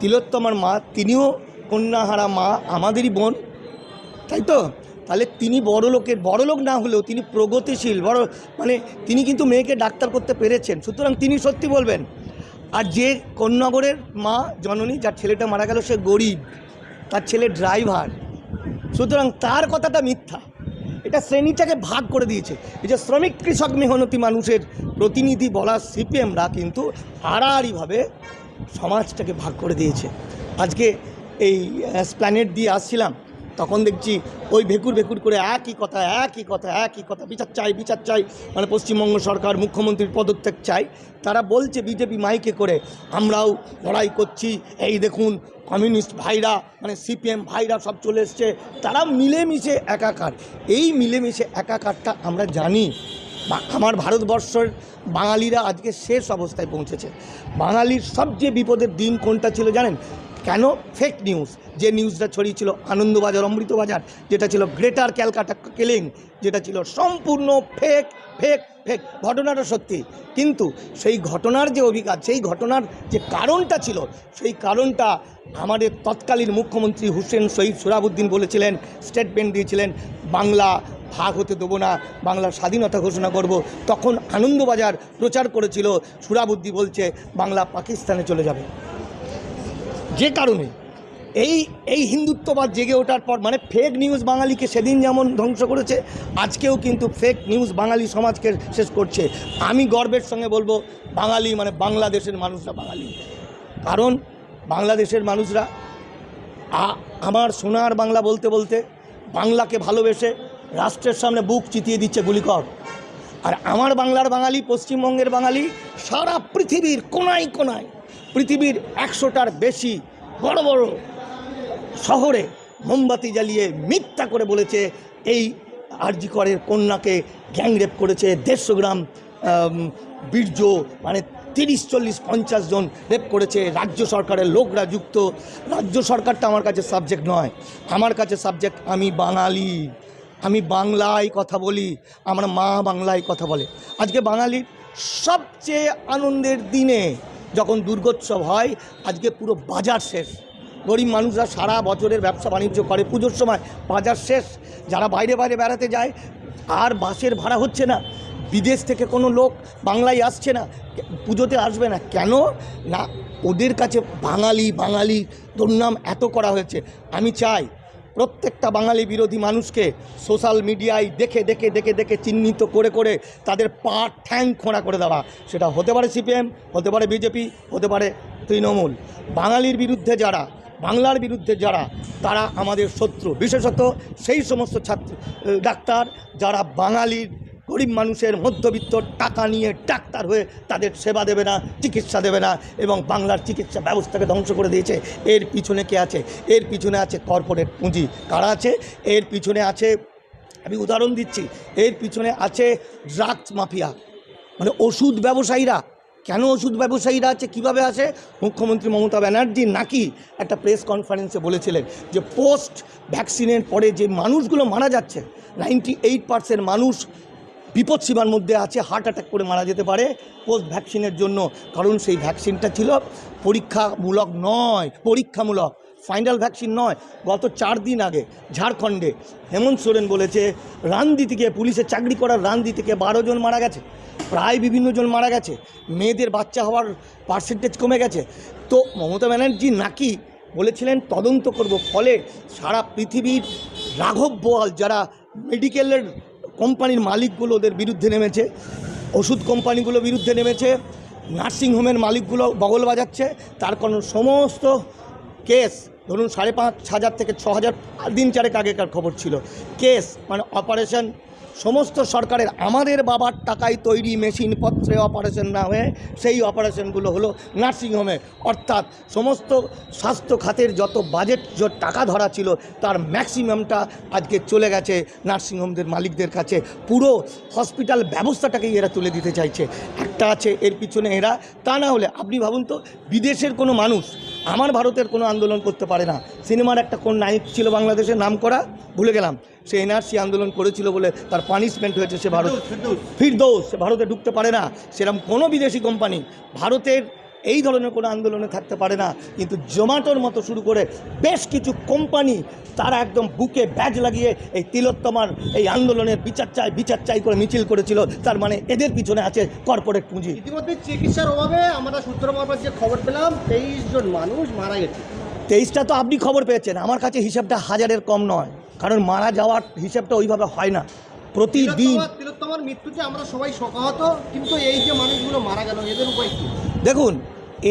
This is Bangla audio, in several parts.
তিলোত্তমার মা, তিনিও কন্যাহারা মা, আমাদেরই বোন। তাই তো? তাহলে তিনি বড় লোকের বড় লোক না হলেও তিনি প্রগতিশীল, বড় মানে তিনি কিন্তু মেয়েকে ডাক্তার করতে পেরেছেন। সুতরাং তিনি সত্যি বলবেন, আর যে কন্যাগরের মা জননী, যার ছেলেটা মারা গেল, সে গরিব, তার ছেলে ড্রাইভার। সুতরাং তার কথাটা মিথ্যা। এটা শ্রেণীটাকে ভাগ করে দিয়েছে। এই যে শ্রমিক কৃষক মেহনতি মানুষের প্রতিনিধি বলা সিপিএমরা কিন্তু হারাহারিভাবে সমাজটাকে ভাগ করে দিয়েছে। আজকে এই স্প্ল্যানেট দিয়ে আসছিলাম, তখন দেখছি ওই ভেকুর ভেকুর করে একই কথা একই কথা একই কথা, বিচার চাই বিচার চাই মানে পশ্চিমবঙ্গ সরকার, মুখ্যমন্ত্রীর পদত্যাগ চাই। তারা বলছে বিজেপি মাইকে করে, আমরাও লড়াই করছি, এই দেখুন কমিউনিস্ট ভাইরা মানে সিপিএম ভাইরা সব চলে এসছে, তারা মিলেমিশে একাকার। এই মিলেমিশে একাকারটা আমরা জানি। আমার ভারতবর্ষের বাঙালিরা আজকে শেষ অবস্থায় পৌঁছেছে। বাঙালির সবচেয়ে বিপদের দিন কোনটা ছিল জানেন? কেন? ফেক নিউজ যে নিউজটা ছড়িয়েছিল, আনন্দবাজার, অমৃতবাজার, যেটা ছিল গ্রেটার ক্যালকাটা কেলিং, যেটা ছিল সম্পূর্ণ ফেক ফেক ফেক ঘটনাটা সত্যি। কিন্তু সেই ঘটনার যে অভিজ্ঞতা সেই ঘটনার যে কারণটা ছিল, সেই কারণটা আমাদের তৎকালীন মুখ্যমন্ত্রী হুসেন শহীদ সোরাবুদ্দিন বলেছিলেন স্টেটমেন্ট দিয়েছিলেন, বাংলা ভাগ হতে দেবো না, বাংলার স্বাধীনতা ঘোষণা করব। তখন আনন্দবাজার প্রচার করেছিল সুরাবুদ্দি বলছে, বাংলা পাকিস্তানে চলে যাবে। যে কারণে এই এই হিন্দুত্ববাদ জেগে ওঠার পর মানে ফেক নিউজ বাঙালিকে সেদিন যেমন ধ্বংস করেছে, আজকেও কিন্তু ফেক নিউজ বাঙালি সমাজকে শেষ করছে। আমি গর্বের সঙ্গে বলব, বাঙালি মানে বাংলাদেশের মানুষরা বাঙালি। কারণ বাংলাদেশের মানুষরা আমার সোনার বাংলা বলতে বলতে বাংলাকে ভালোবেসে রাষ্ট্রের সামনে বুক চিতিয়ে দিচ্ছে গুলিকর। আর আমার বাংলার বাঙালি, পশ্চিমবঙ্গের বাঙালি, সারা পৃথিবীর কোনায় কোনায়, পৃথিবীর একশোটার বেশি বড় বড় শহরে মোমবাতি জ্বালিয়ে মিথ্যা করে বলেছে, এই আরজিকরের কন্যাকে গ্যাংরেপ করেছে দেড়শো গ্রাম বীর্য মানে তিরিশ, চল্লিশ, পঞ্চাশ জন রেপ করেছে রাজ্য সরকারের লোকরা যুক্ত। রাজ্য সরকারটা আমার কাছে সাবজেক্ট নয়। আমার কাছে সাবজেক্ট আমি বাঙালি। আমি বাংলায় কথা বলি, আমার মা বাংলায় কথা বলে। আজকে বাঙালির সবচেয়ে আনন্দের দিনে যখন দুর্গোৎসব হয়, আজকে পুরো বাজার শেষ। গরিব মানুষরা সারা বছরের ব্যবসা বাণিজ্য করে, পুজোর সময় বাজার শেষ। যারা বাইরে বাইরে বেড়াতে যায়, আর বাসের ভাড়া হচ্ছে না। বিদেশ থেকে কোনো লোক বাংলায় আসছে না, পুজোতে আসবে না। কেন? না, ওদের কাছে বাঙালি বাঙালি দুর্নাম এত করা হয়েছে। আমি চাই প্রত্যেকটা বাঙালি বিরোধী মানুষকে সোশ্যাল মিডিয়ায় দেখে দেখে দেখে দেখে চিহ্নিত করে করে তাদের পা ঠ্যাং খোঁড়া করে দেওয়া। সেটা হতে পারে সিপিএম, হতে পারে বিজেপি, হতে পারে তৃণমূল। বাঙালির বিরুদ্ধে যারা, বাংলার বিরুদ্ধে যারা, তারা আমাদের শত্রু। বিশেষত সেই সমস্ত ছাত্র ডাক্তার যারা বাঙালির গরিব মানুষের মধ্যবিত্ত টাকা নিয়ে ডাক্তার হয়ে তাদের সেবা দেবে না, চিকিৎসা দেবে না এবং বাংলার চিকিৎসা ব্যবস্থাকে ধ্বংস করে দিয়েছে। এর পিছনে কে আছে? এর পিছনে আছে কর্পোরেট পুঁজি। কারা আছে? এর পিছনে আছে, আমি উদাহরণ দিচ্ছি, এর পিছনে আছে ড্রাগস মাফিয়া মানে ওষুধ ব্যবসায়ীরা। কেন ওষুধ ব্যবসায়ীরা আছে? কীভাবে আছে মুখ্যমন্ত্রী মমতা ব্যানার্জি নাকি একটা প্রেস কনফারেন্সে বলেছিলেন যে পোস্ট ভ্যাকসিনের পরে যে মানুষগুলো মারা যাচ্ছে নাইনটি এইট পার্সেন্ট মানুষ বিপদ সীমার মধ্যে আছে হার্ট অ্যাটাক করে মারা যেতে পারে পোস্ট ভ্যাকসিনের জন্য। কারণ সেই ভ্যাকসিনটা ছিল পরীক্ষামূলক নয়, পরীক্ষামূলক ফাইনাল ভ্যাকসিন নয়। গত চার দিন আগে ঝাড়খণ্ডে হেমন্ত সোরেন বলেছে, রান্দি থেকে পুলিশের চাকরি করার রান্দি থেকে বারো জন মারা গেছে, প্রায় বিভিন্ন জন মারা গেছে। মেয়েদের বাচ্চা হওয়ার পার্সেন্টেজ কমে গেছে। তো মমতা ব্যানার্জি নাকি বলেছিলেন, তদন্ত করব ফলে সারা পৃথিবীর রাঘব বোয়াল যারা মেডিকেলের কোম্পানির মালিকগুলো ওদের বিরুদ্ধে নেমেছে, ওষুধ কোম্পানিগুলো বিরুদ্ধে নেমেছে নার্সিংহোমের মালিকগুলো বগল বাজাচ্ছে, তার কারণ সমস্ত কেস, ধরুন সাড়ে পাঁচ হাজার থেকে ছ হাজার দিন চারেক আগেকার খবর ছিল। কেস মানে অপারেশন সমস্ত সরকারের আমাদের বাবার টাকায় তৈরি মেশিনপত্রে অপারেশন না হয়ে সেই অপারেশনগুলো হলো নার্সিংহোমে অর্থাৎ সমস্ত স্বাস্থ্য খাতের যত বাজেট যত টাকা ধরা ছিল, তার ম্যাক্সিমামটা আজকে চলে গেছে নার্সিংহোমদের মালিকদের কাছে। পুরো হসপিটাল ব্যবস্থাটাকেই এরা তুলে দিতে চাইছে। একটা আছে এর পিছনে এরা। তা না হলে আপনি ভাবুন তো, বিদেশের কোনো মানুষ আমার ভারতের কোনো আন্দোলন করতে পারে না। সিনেমার একটা কোন নায়ক ছিল বাংলাদেশের নাম করা? ভুলে গেলাম। সে এনআরসি আন্দোলন করেছিল বলে তার পানিশমেন্ট হয়েছে সে ভারত ফিরদৌস সে ভারতে ঢুকতে পারে না। সেরকম কোনো বিদেশি কোম্পানি ভারতের এই ধরনের কোনো আন্দোলনে থাকতে পারে না। কিন্তু জোম্যাটোর মতো শুরু করে বেশ কিছু কোম্পানি তারা একদম বুকে ব্যাজ লাগিয়ে এই তিলোত্তমার এই আন্দোলনের বিচার চাই বিচার চাই করে মিছিল করেছিল। তার মানে এদের পিছনে আছে কর্পোরেট পুঁজি। ইতিমধ্যে চিকিৎসার অভাবে আমরা সূত্র মারফত যে খবর পেলাম তেইশ জন মানুষ মারা গেছে। তেইশটা তো আপনি খবর পেয়েছেন। আমার কাছে হিসাবটা হাজারের কম নয়। কারণ মারা যাওয়ার হিসাবটা ওইভাবে হয় না। প্রতিদিন তিলোত্তমার মৃত্যুতে আমরা সবাই শোকাহত কিন্তু এই যে মানুষগুলো মারা গেল এদের উপায় কি? দেখুন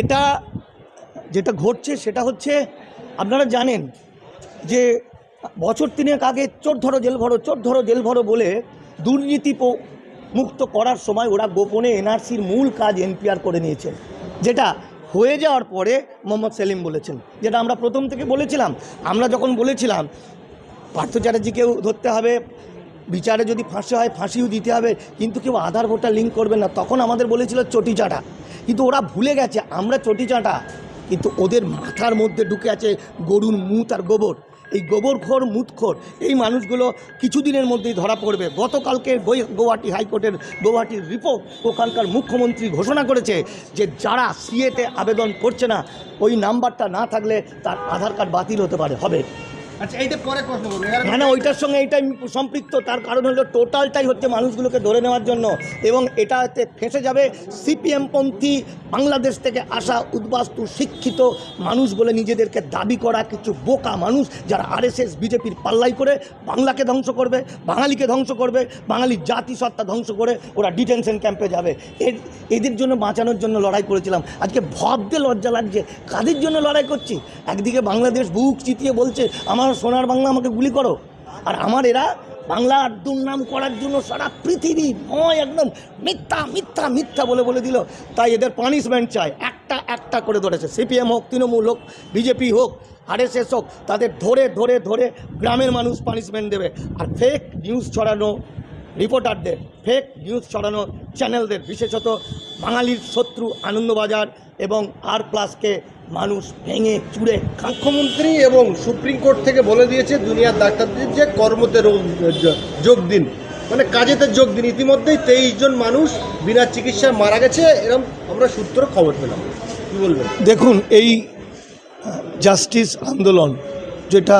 এটা যেটা ঘটছে সেটা হচ্ছে, আপনারা জানেন যে বছর তিনেক আগে চোর ধরো, জেল ভরো, চোর ধরো, জেল ভরো বলে দুর্নীতি মুক্ত করার সময় ওরা গোপনে এনআরসির মূল কাজ এনপিআর করে নিয়েছে যেটা হয়ে যাওয়ার পরে মোহাম্মদ সেলিম বলেছেন। যেটা আমরা প্রথম থেকে বলেছিলাম। আমরা যখন বলেছিলাম, পার্থ চ্যাটার্জিকেও ধরতে হবে, বিচারে যদি ফাঁসি হয়, ফাঁসিও দিতে হবে, কিন্তু কেউ আধার ভোটার লিঙ্ক করবে না, তখন আমাদের বলেছিল চটি চাটা। কিন্তু ওরা ভুলে গেছে, আমরা চটি চাটা। কিন্তু ওদের মাথার মধ্যে ঢুকে আছে গরুর মুত আর গোবর। এই গোবর গোবরখোর মুতখোর এই মানুষগুলো কিছুদিনের মধ্যেই ধরা পড়বে। গতকালকে গৌহাটি হাইকোর্টের গৌহাটির রিপোর্ট, ওখানকার মুখ্যমন্ত্রী ঘোষণা করেছে যে যারা সিএতে আবেদন করছে না, ওই নাম্বারটা না থাকলে তার আধার কার্ড বাতিল হতে পারে, হবে। আচ্ছা না না, ওইটার সঙ্গে এইটাই সম্পৃক্ত। তার কারণ হলো টোটালটাই হচ্ছে মানুষগুলোকে ধরে নেওয়ার জন্য। এবং এটাতে ফেঁসে যাবে সিপিএমপন্থী বাংলাদেশ থেকে আসা উদ্বাস্তু শিক্ষিত মানুষ বলে নিজেদেরকে দাবি করা কিছু বোকা মানুষ যারা আরএসএস, বিজেপির পাল্লাই করে বাংলাকে ধ্বংস করবে, বাঙালিকে ধ্বংস করবে বাঙালির জাতিসত্তা ধ্বংস করে ওরা ডিটেনশন ক্যাম্পে যাবে। এর, এদের জন্য বাঁচানোর জন্য লড়াই করেছিলাম। আজকে ভাবতে লজ্জা লাগছে। কাদের জন্য লড়াই করছি? একদিকে বাংলাদেশ বুক চিতিয়ে বলছে, আমার সোনার বাংলা আমাকে গুলি করো। আর আমার এরা বাংলার দুর্নাম করার জন্য সারা পৃথিবী নয় একদম মিথ্যা মিথ্যা মিথ্যা বলে বলে দিল। তাই এদের পানিশমেন্ট চায়। একটা একটা করে ধরেছে। সিপিএম হোক, তৃণমূল হোক বিজেপি হোক আরএসএস হোক, তাদের ধরে ধরে ধরে গ্রামের মানুষ পানিশমেন্ট দেবে। আর ফেক নিউজ ছড়ানো রিপোর্টারদের ফেক নিউজ ছড়ানো চ্যানেলদের বিশেষত বাঙালির শত্রু আনন্দবাজার এবং আর প্লাসকে মানুষ ভেঙে চুড়ে মুখ্যমন্ত্রী এবং সুপ্রিম কোর্ট থেকে বলে দিয়েছে দুনিয়ার ডাক্তারদের যে কর্মতে যোগ দিন। মানে কাজেতে যোগ দিন। ইতিমধ্যেই তেইশ জন মানুষ বিনা চিকিৎসায় মারা গেছে। এরকম আমরা সূত্র খবর পেলাম। কি বলবেন? দেখুন এই জাস্টিস আন্দোলন যেটা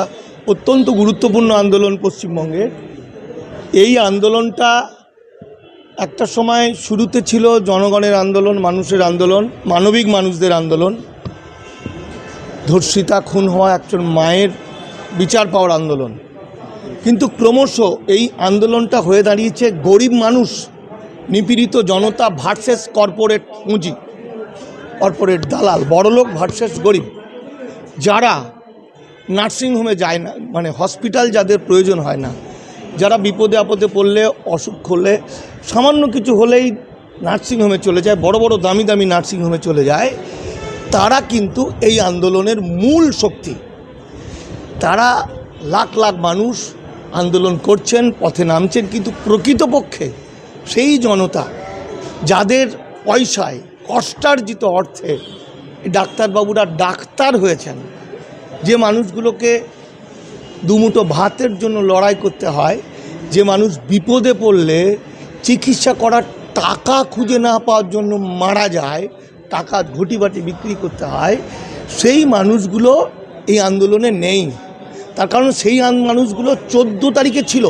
অত্যন্ত গুরুত্বপূর্ণ আন্দোলন পশ্চিমবঙ্গের এই আন্দোলনটা একটা সময় শুরুতে ছিল জনগণের আন্দোলন মানুষের আন্দোলন মানবিক মানুষদের আন্দোলন। ধর্ষিতা, খুন হওয়া একজন মায়ের বিচার পাওয়ার আন্দোলন। কিন্তু ক্রমশ এই আন্দোলনটা হয়ে দাঁড়িয়েছে গরিব মানুষ, নিপীড়িত জনতা ভার্সেস কর্পোরেট পুঁজি কর্পোরেট দালাল, বড়লোক ভার্সেস গরিব। যারা নার্সিংহোমে যায় না মানে হসপিটাল যাদের প্রয়োজন হয় না, যারা বিপদে আপদে পড়লে, অসুখ হলে, সামান্য কিছু হলেই নার্সিংহোমে চলে যায়, বড় বড় দামি দামি নার্সিংহোমে চলে যায়। তারা কিন্তু এই আন্দোলনের মূল শক্তি। তারা লাখ লাখ মানুষ আন্দোলন করছেন, পথে নামছেন, কিন্তু প্রকৃতপক্ষে সেই জনতা যাদের পয়সায় কষ্টার্জিত অর্থে ডাক্তারবাবুরা ডাক্তার হয়েছেন, যে মানুষগুলোকে দুমুটো ভাতের জন্য লড়াই করতে হয়, যে মানুষ বিপদে পড়লে চিকিৎসা করার টাকা খুঁজে না পাওয়ার জন্য মারা যায় টাকা ঘটিবাটি বিক্রি করতে হয়, সেই মানুষগুলো এই আন্দোলনে নেই। তার কারণ সেই মানুষগুলো চোদ্দ তারিখে ছিল।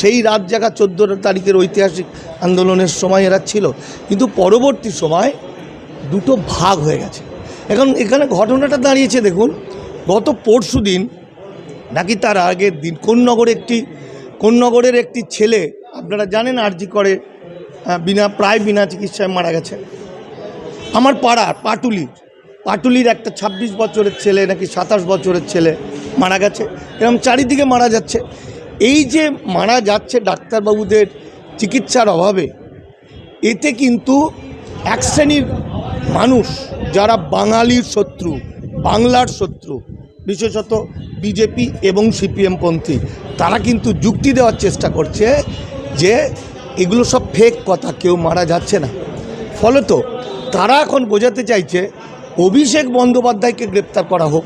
সেই রাত জায়গা চোদ্দ তারিখের ঐতিহাসিক আন্দোলনের সময় এরা ছিল। কিন্তু পরবর্তী সময় দুটো ভাগ হয়ে গেছে। এখন এখানে ঘটনাটা দাঁড়িয়েছে দেখুন, গত পরশু দিন নাকি তার আগের দিন কোন্নগরে একটি, কোন্নগরের একটি ছেলে, আপনারা জানেন আরজি করে বিনা, প্রায় বিনা চিকিৎসায় মারা গেছে। আমার পাড়ার পাটুলির পাটুলির একটা ২৬ বছরের ছেলে, নাকি সাতাশ বছরের ছেলে মারা গেছে। এরকম চারিদিকে মারা যাচ্ছে। এই যে মারা যাচ্ছে ডাক্তারবাবুদের চিকিৎসার অভাবে, এতে কিন্তু এক শ্রেণির মানুষ যারা বাঙালির শত্রু, বাংলার শত্রু, বিশেষত বিজেপি এবং সিপিএমপন্থী তারা কিন্তু যুক্তি দেওয়ার চেষ্টা করছে যে এগুলো সব ফেক কথা, কেউ মারা যাচ্ছে না। ফলত তারা এখন বোঝাতে চাইছে অভিষেক বন্দ্যোপাধ্যায়কে গ্রেপ্তার করা হোক।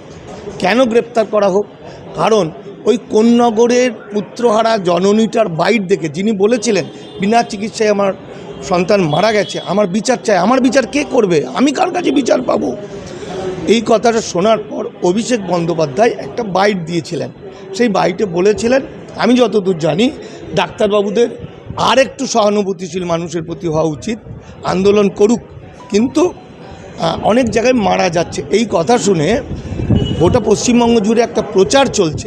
কেন গ্রেপ্তার করা হোক? কারণ ওই কোন্নগরের পুত্রহারা জননীটার বাইট দেখে, যিনি বলেছিলেন, বিনা চিকিৎসায় আমার সন্তান মারা গেছে, আমার বিচার চাই। আমার বিচার কে করবে? আমি কার কাছে বিচার পাবো? এই কথাটা শোনার পর অভিষেক বন্দ্যোপাধ্যায় একটা বাইট দিয়েছিলেন। সেই বাইটে বলেছিলেন, আমি যতদূর জানি, ডাক্তারবাবুদের আর একটু সহানুভূতিশীল মানুষের প্রতি হওয়া উচিত। আন্দোলন করুক কিন্তু অনেক জায়গায় মারা যাচ্ছে। এই কথা শুনে গোটা পশ্চিমবঙ্গ জুড়ে একটা প্রচার চলছে।